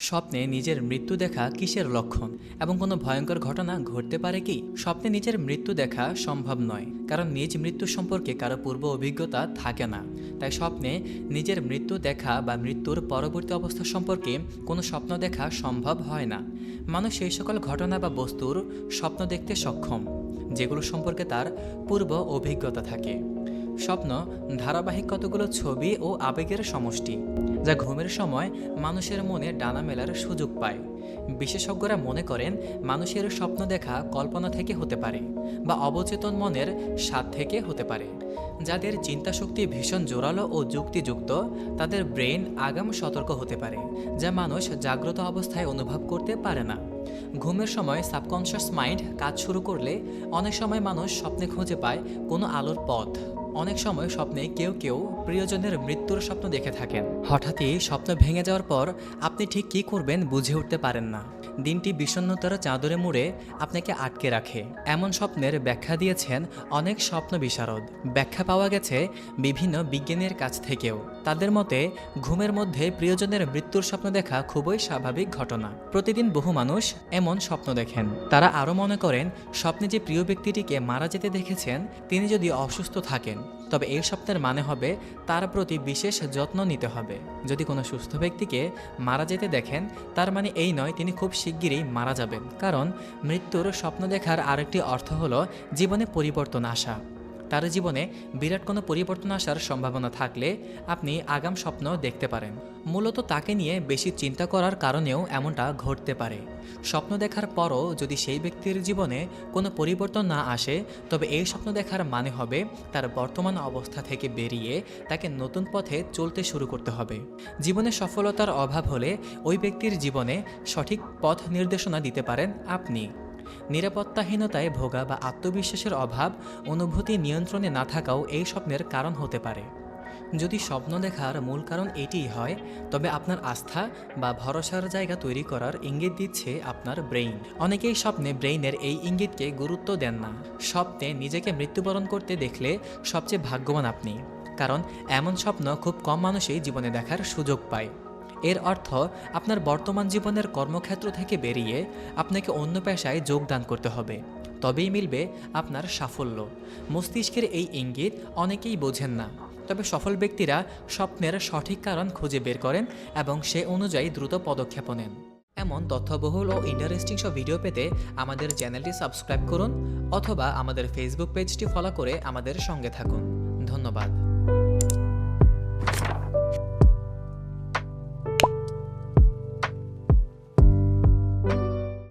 স্বপ্নে নিজের মৃত্যু দেখা কিসের লক্ষণ? এবং কোনো ভয়ঙ্কর ঘটনা ঘটতে পারে কি? স্বপ্নে নিজের মৃত্যু দেখা সম্ভব নয়, কারণ নিজ মৃত্যু সম্পর্কে কারও পূর্ব অভিজ্ঞতা থাকে না। তাই স্বপ্নে নিজের মৃত্যু দেখা বা মৃত্যুর পরবর্তী অবস্থা সম্পর্কে কোনো স্বপ্ন দেখা সম্ভব হয় না। মানুষ সেই সকল ঘটনা বা বস্তুর স্বপ্ন দেখতে সক্ষম, যেগুলো সম্পর্কে তার পূর্ব অভিজ্ঞতা থাকে। স্বপ্ন, ধারাবাহিক কতগুলো ছবি ও আবেগের সমষ্টি, যা ঘুমের সময় মানুষের মনে ডানা মেলার সুযোগ পায়। বিশেষজ্ঞরা মনে করেন, মানুষের স্বপ্ন দেখা কল্পনা থেকে হতে পারে বা অবচেতন মনের স্বাদ থেকে হতে পারে। যাদের চিন্তাশক্তি ভীষণ জোরালো ও যুক্তিযুক্ত, তাদের ব্রেন আগাম সতর্ক হতে পারে, যা মানুষ জাগ্রত অবস্থায় অনুভব করতে পারে না। ঘুমের সময় সাবকনশিয়াস মাইন্ড কাজ শুরু করলে অনেক সময় মানুষ স্বপ্নে খুঁজে পায় কোনো আলোর পথ। অনেক সময় স্বপ্নে কেউ কেউ প্রিয়জনের মৃত্যুর স্বপ্ন দেখে থাকেন। হঠাৎই স্বপ্ন ভেঙে যাওয়ার পর আপনি ঠিক কী করবেন বুঝে উঠতে পারেন না। দিনটি বিষণ্ণতার চাদরে মুড়ে আপনাকে আটকে রাখে। এমন স্বপ্নের ব্যাখ্যা দিয়েছেন অনেক স্বপ্ন বিশারদ। ব্যাখ্যা পাওয়া গেছে বিভিন্ন বিজ্ঞানীর কাছ থেকেও। তাদের মতে, ঘুমের মধ্যে প্রিয়জনের মৃত্যুর স্বপ্ন দেখা খুবই স্বাভাবিক ঘটনা। প্রতিদিন বহু মানুষ এমন স্বপ্ন দেখেন। তারা আরও মনে করেন, স্বপ্নে যে প্রিয় ব্যক্তিটিকে মারা যেতে দেখেছেন, তিনি যদি অসুস্থ থাকেন তবে এই সপ্তাহের মানে হবে, তার প্রতি বিশেষ যত্ন নিতে হবে। যদি কোনো সুস্থ ব্যক্তিকে মারা যেতে দেখেন, তার মানে এই নয় তিনি খুব শিগগিরই মারা যাবেন। কারণ মৃত্যুর স্বপ্ন দেখার আরেকটি অর্থ হলো জীবনে পরিবর্তন আসা। তার জীবনে বিরাট কোনো পরিবর্তন আসার সম্ভাবনা থাকলে আপনি আগাম স্বপ্ন দেখতে পারেন। মূলত তাকে নিয়ে বেশি চিন্তা করার কারণেও এমনটা ঘটতে পারে। স্বপ্ন দেখার পরও যদি সেই ব্যক্তির জীবনে কোনো পরিবর্তন না আসে, তবে এই স্বপ্ন দেখার মানে হবে তার বর্তমান অবস্থা থেকে বেরিয়ে তাকে নতুন পথে চলতে শুরু করতে হবে। জীবনে সফলতার অভাব হলে ওই ব্যক্তির জীবনে সঠিক পথ নির্দেশনা দিতে পারেন আপনি। নিরাপত্তাহীনতায় ভোগা বা আত্মবিশ্বাসের অভাব, অনুভূতি নিয়ন্ত্রণে না থাকাও এই স্বপ্নের কারণ হতে পারে। যদি স্বপ্ন দেখার মূল কারণ এটিই হয়, তবে আপনার আস্থা বা ভরসার জায়গা তৈরি করার ইঙ্গিত দিচ্ছে আপনার ব্রেইন। অনেকেই স্বপ্নে ব্রেইনের এই ইঙ্গিতকে গুরুত্ব দেন না। স্বপ্নে নিজেকে মৃত্যুবরণ করতে দেখলে সবচেয়ে ভাগ্যবান আপনি, কারণ এমন স্বপ্ন খুব কম মানুষই জীবনে দেখার সুযোগ পায়। এর অর্থ, আপনার বর্তমান জীবনের কর্মক্ষেত্র থেকে বেরিয়ে আপনাকে অন্য পেশায় যোগদান করতে হবে। তবেই মিলবে আপনার সাফল্য। মস্তিষ্কের এই ইঙ্গিত অনেকেই বোঝেন না। তবে সফল ব্যক্তিরা স্বপ্নের সঠিক কারণ খুঁজে বের করেন এবং সে অনুযায়ী দ্রুত পদক্ষেপ নেন। এমন তথ্যবহুল ও ইন্টারেস্টিং সব ভিডিও পেতে আমাদের চ্যানেলটি সাবস্ক্রাইব করুন অথবা আমাদের ফেসবুক পেজটি ফলো করে আমাদের সঙ্গে থাকুন। ধন্যবাদ।